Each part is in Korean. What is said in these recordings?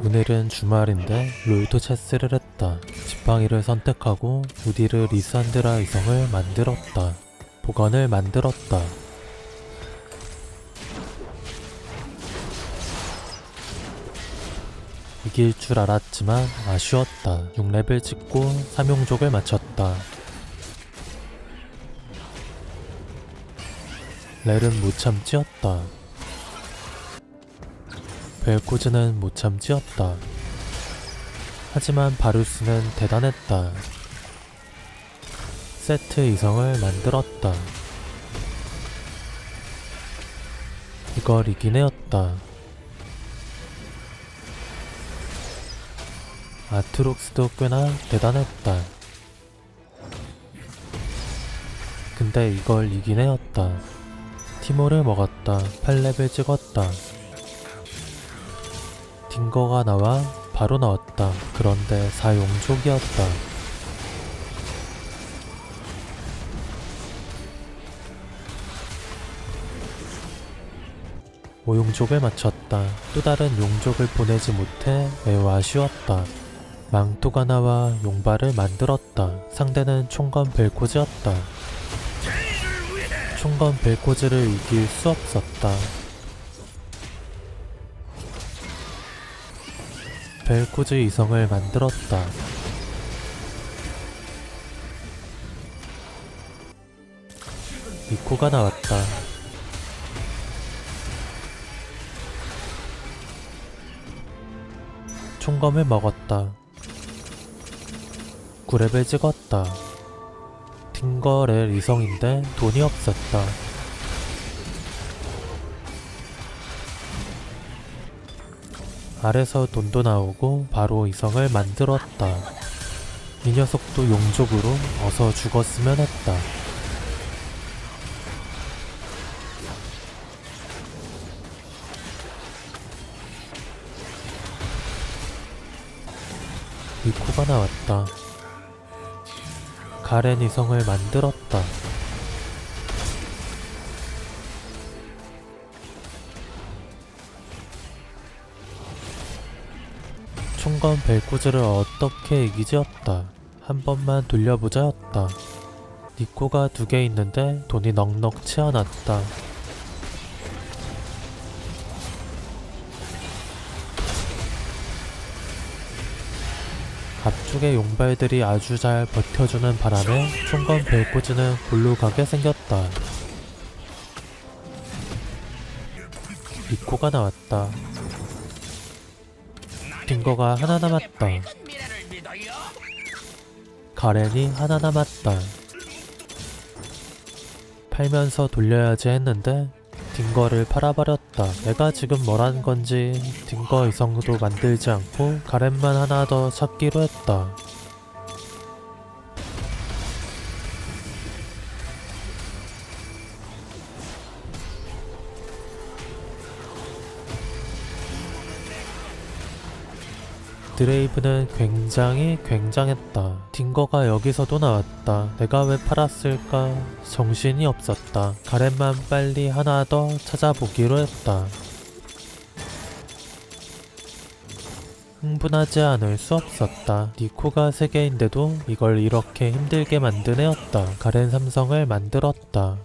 오늘은 주말인데 롤토 체스를 했다. 지팡이를 선택하고 우디르 리산드라 이성을 만들었다. 보관을 만들었다. 이길 줄 알았지만 아쉬웠다. 6렙을 찍고 3용족을 마쳤다. 렐은 못 참지었다. 벨코즈는 못 참지었다. 하지만 바루스는 대단했다. 세트 이성을 만들었다. 이걸 이기네였다. 아트록스도 꽤나 대단했다. 근데 이걸 이기네였다. 티모를 먹었다. 8렙을 찍었다. 딩거가 나와 바로 나왔다. 그런데 사용족이었다. 오용족을 마쳤다. 또 다른 용족을 보내지 못해 매우 아쉬웠다. 망토가 나와 용발을 만들었다. 상대는 총건 벨코즈였다. 총건 벨코즈를 이길 수 없었다. 벨코즈 이성을 만들었다. 이코가 나왔다. 총검을 먹었다. 구랩을 찍었다. 팅거렐 이성인데 돈이 없었다. 아래서 돈도 나오고 바로 이성을 만들었다. 이 녀석도 용족으로 어서 죽었으면 했다. 이코가 나왔다. 가렌 이성을 만들었다. 총건 벨코즈를 어떻게 이기지였다. 한 번만 돌려보자였다. 니코가 두 개 있는데 돈이 넉넉치 않았다. 앞쪽의 용발들이 아주 잘 버텨주는 바람에 총건 벨코즈는 골로 가게 생겼다. 니코가 나왔다. 딩거가 하나 남았다. 가렌이 하나 남았다. 팔면서 돌려야지 했는데 딩거를 팔아버렸다. 내가 지금 뭐라는 건지 딩거 이성도 만들지 않고 가렌만 하나 더 찾기로 했다. 드레이브는 굉장히 굉장했다. 딩거가 여기서도 나왔다. 내가 왜 팔았을까? 정신이 없었다. 가렌만 빨리 하나 더 찾아보기로 했다. 흥분하지 않을 수 없었다. 니코가 세개인데도 이걸 이렇게 힘들게 만든 애였다. 가렌 삼성을 만들었다.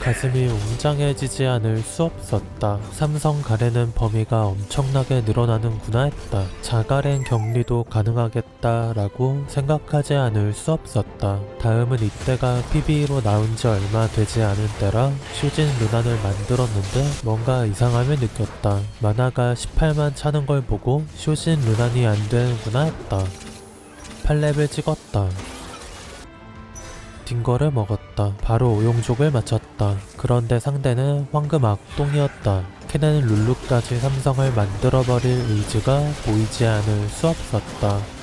가슴이 웅장해지지 않을 수 없었다. 삼성 가렌은 범위가 엄청나게 늘어나는구나 했다. 자가렌 격리도 가능하겠다라고 생각하지 않을 수 없었다. 다음은 이때가 PB로 나온 지 얼마 되지 않은 때라 쇼진 루난을 만들었는데 뭔가 이상함을 느꼈다. 만화가 18만 차는 걸 보고 쇼진 루난이 안 되는구나 했다. 8렙을 찍었다. 딩거를 먹었다. 바로 오용족을 마쳤다. 그런데 상대는 황금 악동이었다. 캐넨 룰루까지 삼성을 만들어버릴 의지가 보이지 않을 수 없었다.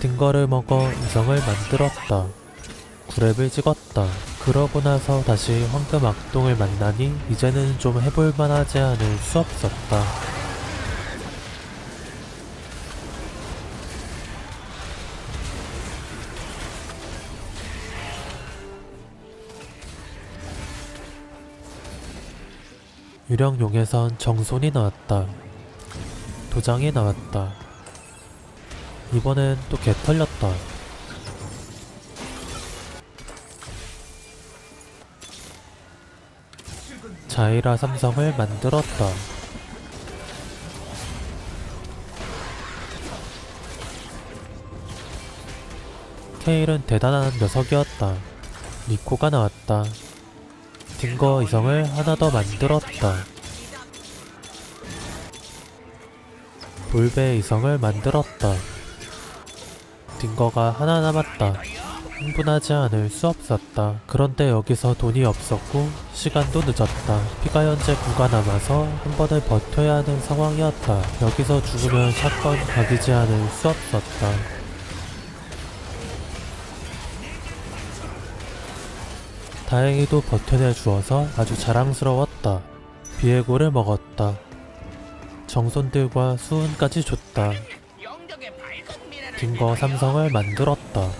딩거를 먹어 이성을 만들었다. 구랩을 찍었다. 그러고 나서 다시 황금 악동을 만나니 이제는 좀 해볼 만 하지 않을 수 없었다. 유령용에선 정손이 나왔다. 도장이 나왔다. 이번엔 또 개 털렸다. 자이라 삼성을 만들었다. 케일은 대단한 녀석이었다. 니코가 나왔다. 딩거 이성을 하나 더 만들었다. 볼베 이성을 만들었다. 딩거가 하나 남았다. 흥분하지 않을 수 없었다. 그런데 여기서 돈이 없었고 시간도 늦었다. 피가 현재 9가 남아서 한 번을 버텨야 하는 상황이었다. 여기서 죽으면 사건 각이지 않을 수 없었다. 다행히도 버텨내 주어서 아주 자랑스러웠다. 비에고를 먹었다. 정손들과 수은까지 줬다. 딩거 삼성을 만들었다.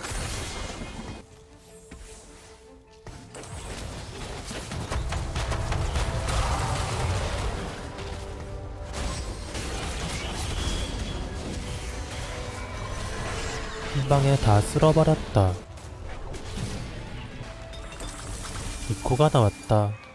한 방에 다 쓸어버렸다. 이코가 나왔다.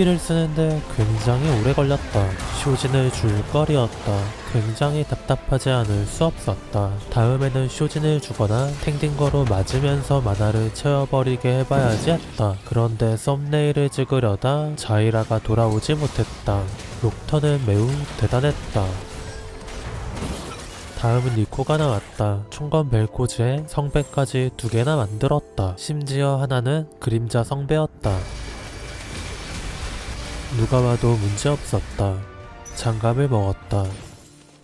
스킬을 쓰는데 굉장히 오래 걸렸다. 쇼진을 줄 거리였다. 굉장히 답답하지 않을 수 없었다. 다음에는 쇼진을 주거나 탱딩거로 맞으면서 만화를 채워버리게 해봐야지 했다. 그런데 썸네일을 찍으려다 자이라가 돌아오지 못했다. 록터는 매우 대단했다. 다음은 니코가 나왔다. 총검 벨코즈에 성배까지 두 개나 만들었다. 심지어 하나는 그림자 성배였다. 누가 봐도 문제없었다. 장갑을 먹었다.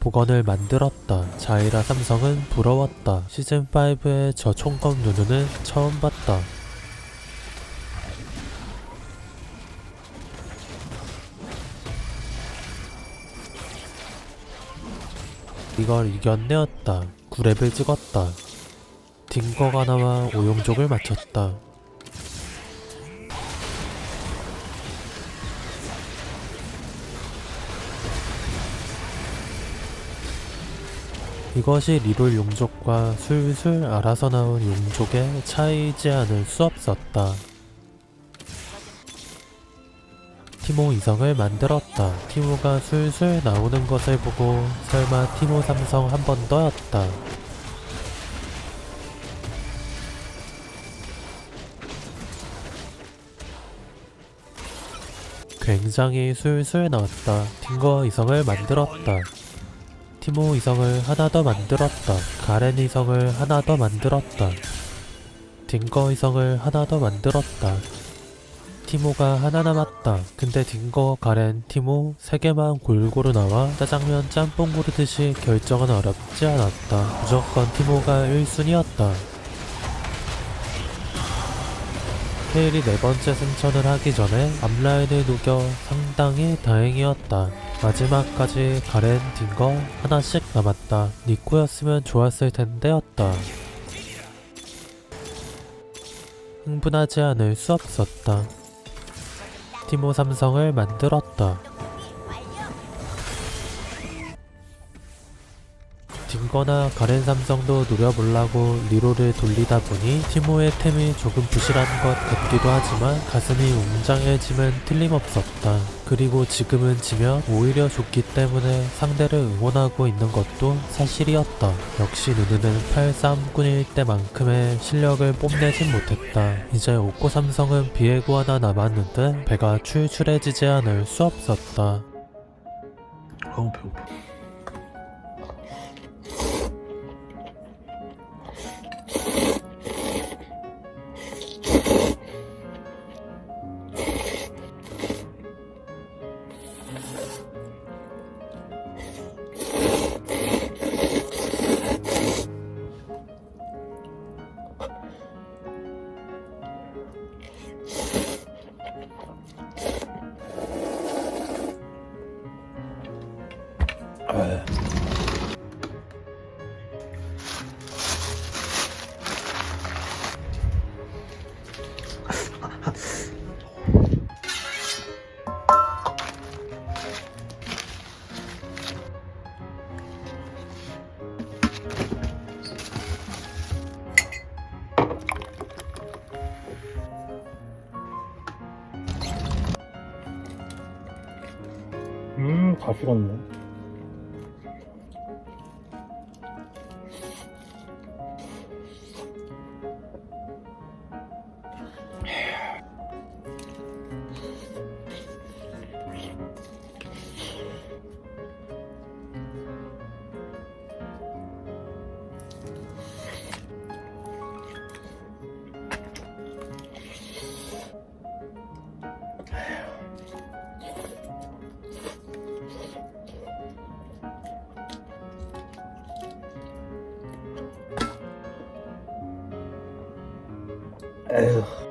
복원을 만들었다. 자이라 삼성은 부러웠다. 시즌5의 저 총검 누누는 처음 봤다. 이걸 이겼네었다. 9렙을 찍었다. 딩거가 나와 오용족을 맞췄다. 이것이 리롤 용족과 술술 알아서 나온 용족의 차이지 않을 수 없었다. 티모 이성을 만들었다. 티모가 술술 나오는 것을 보고 설마 티모 삼성 한 번 더였다. 굉장히 술술 나왔다. 팅거 이성을 만들었다. 티모 이성을 하나 더 만들었다. 가렌 이성을 하나 더 만들었다. 딩거 이성을 하나 더 만들었다. 티모가 하나 남았다. 근데 딩거, 가렌, 티모 세 개만 골고루 나와 짜장면 짬뽕 고르듯이 결정은 어렵지 않았다. 무조건 티모가 1순위였다. 헤일이 네 번째 승천을 하기 전에 앞라인을 녹여 상당히 다행이었다. 마지막까지 가렌, 딩거 하나씩 남았다. 니코였으면 좋았을 텐데였다. 흥분하지 않을 수 없었다. 티모 삼성을 만들었다. 딩거나 가렌 삼성도 노려보려고 리로를 돌리다 보니 티모의 템이 조금 부실한 것 같기도 하지만 가슴이 웅장해짐은 틀림없었다. 그리고 지금은 지면 오히려 좋기 때문에 상대를 응원하고 있는 것도 사실이었다. 역시 누누는 83군일 때만큼의 실력을 뽐내진 못했다. 이제 오코 삼성은 비에고 하나 남았는데 배가 출출해지지 않을 수 없었다. 아우 배고파. 에휴.